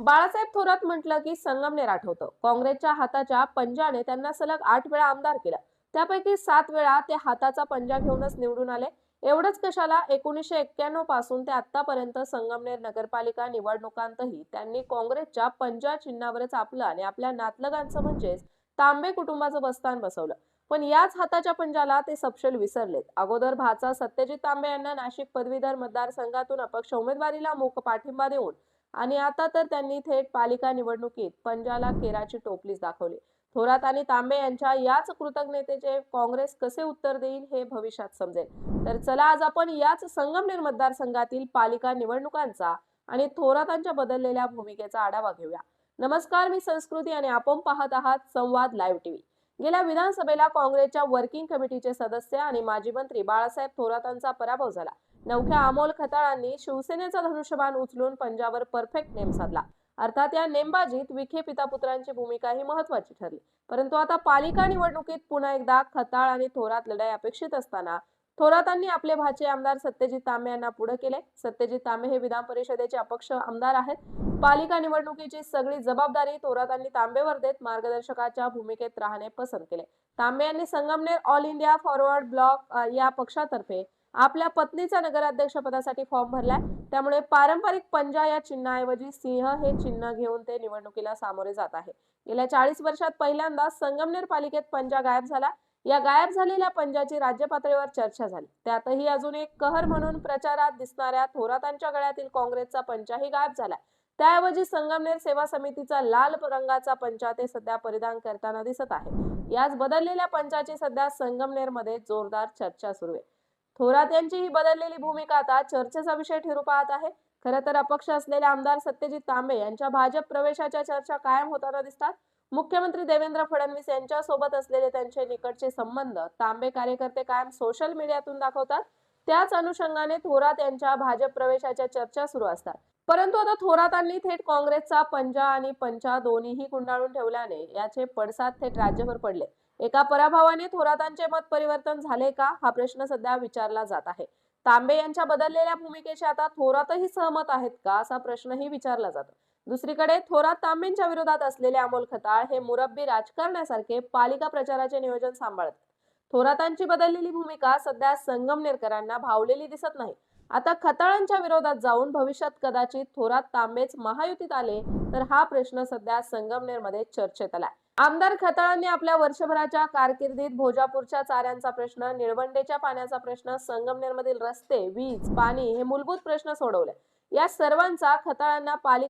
बाळासाहेब थोरात म्हटलं की संगमनेर आठवतं. काँग्रेसच्या हाताच्या पंजाने त्यांना सलग आठ वेळा आमदार केलं. त्यापैकी सात वेळा ते हाताचा पंजा घेऊनच निवडून आले. एवढंच कशाला? एकोणीसशे एक्क्याण्णवपासून ते आतापर्यंत संगमनेर नगरपालिका निवडणुकांतही त्यांनी काँग्रेसच्या पंजा चिन्हावरच आपलं आणि आपल्या नातलगांचं म्हणजेच तांबे कुटुंबाचं बस्तान बसवलं. पण याच हाताच्या पंजाला ते सपशेल विसरलेत. अगोदर भाचा सत्यजित तांबे यांना नाशिक पदवीधर मतदारसंघातून अपक्ष उमेदवारीला मूक पाठिंबा देऊन आणि आता तर त्यांनी थेट पालिका निवडणुकीत पंजाला केराची टोपलीच दाखवली. थोरात आणि तांबे यांच्या याच कृतज्ञतेचे काँग्रेस कसे उत्तर देईल हे भविष्यात समजेल. तर चला आज आपण याच संगमनेर मतदारसंघातील पालिका निवडणुकांचा आणि थोरातांच्या बदललेल्या भूमिकेचा आढावा घेऊया. नमस्कार मी संस्कृती आणि आपण पाहत आहात संवाद लाईव्ह टीव्ही. गेल्या विधानसभेला काँग्रेसच्या वर्किंग कमिटीचे सदस्य आणि माजी मंत्री बाळासाहेब थोरातांचा पराभव झाला. नवख्या अमोल खताळांनी शिवसेनेचा धनुष्यबाण उचलून पंजावर परफेक्ट नेम साधला. अर्थात या नेमबाजीत विखे पितापुत्रांची भूमिका ही महत्वाची ठरली. परंतु आता पालिका निवडणुकीत पुन्हा एकदा खताळ आणि थोरात लढाई अपेक्षित असताना थोरातांनी आपले भाचे आमदार सत्यजित तांबे यांना पुढे केले. सत्यजित तांबे हे विधान परिषदेचे अपक्ष आमदार आहेत. पालिका निवडणुकीची सगळी जबाबदारी थोरातांनी तांबेवर देत मार्गदर्शकाच्या भूमिकेत राहणे पसंत केले. तांबे यांनी Sangamner All India Forward Bloc या पक्षातर्फे आपल्या पत्नीचा नगराध्यक्ष पदासाठी फॉर्म भरलाय. त्यामुळे पारंपरिक पंजा या चिन्हाऐवजी सिंह हे चिन्ह घेऊन ते निवडणुकीला सामोरे जात आहे. गेल्या चाळीस वर्षात पहिल्यांदा संगमनेर पालिकेत पंजा गायब झाला. या गायब झालेल्या पंजाची राज्य पातळीवर चर्चा झाली. त्यातही अजून एक कहर म्हणून प्रचारात दिसणाऱ्या थोरातांच्या गळ्यातील काँग्रेसचा पंचाही गायब झाला. त्याऐवजी संगमनेर सेवा समितीचा लाल रंगाचा पंचा ते सध्या परिधान करताना दिसत आहे. याच बदललेल्या पंचाची सध्या संगमनेरमध्ये जोरदार चर्चा सुरू आहे. थोरात यांची ही बदललेली भूमिका आता चर्चेचा विषय ठरू पाहत आहे. खरं तर अपक्ष असलेले आमदार सत्यजित तांबे यांच्या भाजप प्रवेशाच्या चर्चा कायम होताना दिसतात. मुख्यमंत्री देवेंद्र फडणवीस यांच्या सोबत असलेले त्यांचे निकटचे संबंध तांबे कार्यकर्ते कायम सोशल मीडियातून दाखवतात. त्याच अनुषंगाने थोरात यांच्या भाजप प्रवेशाच्या चर्चा सुरू असतात. परंतु आता थोरातांनी थेट काँग्रेसचा पंजा आणि पंचा दोन्हीही गुंडाळून ठेवल्याने याचे पडसाद थेट राज्यभर पडले. एका पराभवाने थोरातांचे मत परिवर्तन झाले का? हा प्रश्न सध्या विचारला जात आहे. तांबे यांच्या बदललेल्या भूमिकेशी आता थोरातही सहमत आहेत का असा प्रश्नही विचारला जातो. दुसरीकडे थोरात तांबेंच्या विरोधात असलेले अमोल खताळ हे मुरब्बी राजकारण्यासारखे पालिका प्रचाराचे नियोजन सांभाळत थोरातांची बदललेली भूमिका सध्या संगमनेरकरांना भावलेली दिसत नाही. आता खताळांच्या विरोधात जाऊन भविष्यात कदाचित थोरात तांबेच महायुतीत आले तर हा प्रश्न सध्या संगमनेरमध्ये चर्चेत आलाय. आमदार खताळांनी आपल्या वर्षभराच्या कारकिर्दीत भोजापूरच्या चाऱ्यांचा प्रश्न निळवंडेच्या पाण्याचा प्रश्न संगमनेरमधील रस्ते वीज पाणी हे मूलभूत प्रश्न सोडवले. या सर्वांचा खताळांना पालिका